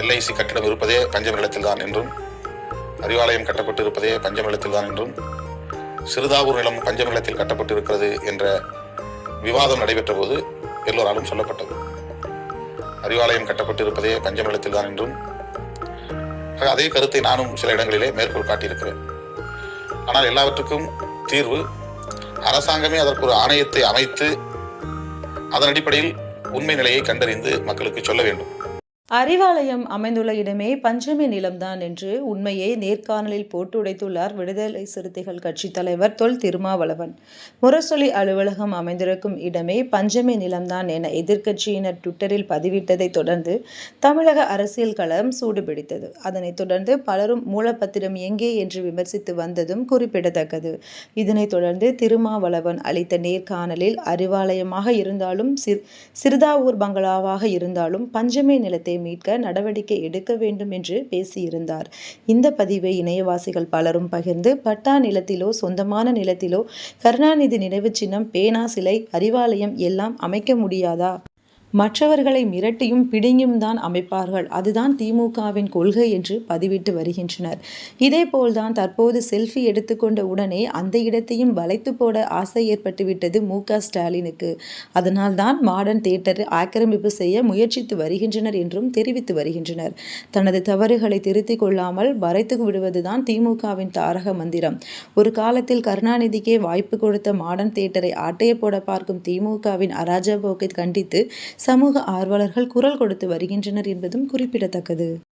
LIC கட்டிடம் இருப்பதே பஞ்சம நிலத்தில்தான் என்றும் அறிவாலயம் கட்டப்பட்டு இருப்பதே பஞ்சம நிலத்தில்தான் என்றும் சிறுதாவூர் நிலம் பஞ்சம நிலத்தில் கட்டப்பட்டு இருக்கிறது என்ற விவாதம் நடைபெற்ற போது எல்லோராலும் சொல்லப்பட்டது. அறிவாலயம் கட்டப்பட்டு இருப்பதே பஞ்சம நிலத்தில்தான் என்றும் ஆக அதே கருத்தை நானும் சில இடங்களிலே மேற்கோள் காட்டியிருக்கிறேன். ஆனால் எல்லாவற்றுக்கும் தீர்வு அரசாங்கமே அதற்கு ஒரு ஆணையத்தை அமைத்து அதன் அடிப்படையில் உண்மை நிலையை கண்டறிந்து மக்களுக்கு சொல்ல வேண்டும். அறிவாலயம் அமைந்துள்ள இடமே பஞ்சமி நிலம்தான் என்று உண்மையை நேர்காணலில் போட்டு உடைத்துள்ளார் விடுதலை சிறுத்தைகள் கட்சித் தலைவர் தொல் திருமாவளவன். முரசொலி அலுவலகம் அமைந்திருக்கும் இடமே பஞ்சமி நிலம்தான் என எதிர்க்கட்சியினர் ட்விட்டரில் பதிவிட்டதைத் தொடர்ந்து தமிழக அரசியல் களம் சூடுபிடித்தது. அதனைத் தொடர்ந்து பலரும் மூலப்பத்திரம் எங்கே என்று விமர்சித்து வந்ததும் குறிப்பிடத்தக்கது. இதனைத் தொடர்ந்து திருமாவளவன் அளித்த நேர்காணலில் அறிவாலயமாக இருந்தாலும் சிறு சிறுதாவூர் பங்களாவாக இருந்தாலும் பஞ்சமி நிலத்தை மீட்க நடவடிக்கை எடுக்க வேண்டும் என்று பேசியிருந்தார். இந்த பதிவை இணையவாசிகள் பலரும் பகிர்ந்து பட்டா நிலத்திலோ சொந்தமான நிலத்திலோ கருணாநிதி நினைவுச் சின்னம் பேனா சிலை அறிவாலயம் எல்லாம் அமைக்க முடியாதா? மற்றவர்களை மிரட்டியும் பிடியும் தான் அமைப்பார்கள். அதுதான் திமுகவின் கொள்கை என்று பதிவிட்டு வருகின்றனர். இதேபோல்தான் தற்போது செல்ஃபி எடுத்துக்கொண்ட உடனே அந்த இடத்தையும் வளைத்து போட ஆசை ஏற்பட்டுவிட்டது மு. க. ஸ்டாலினுக்கு. அதனால்தான் மாடர்ன் தியேட்டர் ஆக்கிரமிப்பு செய்ய முயற்சித்து வருகின்றனர் என்றும் தெரிவித்து வருகின்றனர். தனது தவறுகளை திருத்திக் கொள்ளாமல் வரைத்து விடுவதுதான் திமுகவின் தாரக மந்திரம். ஒரு காலத்தில் கருணாநிதிக்கே வாய்ப்பு கொடுத்த மாடர்ன் தியேட்டரை ஆட்டைய போட பார்க்கும் திமுகவின் அராஜ போக்கை கண்டித்து சமூக ஆர்வலர்கள் குரல் கொடுத்து வருகின்றனர் என்பதும் குறிப்பிடத்தக்கது.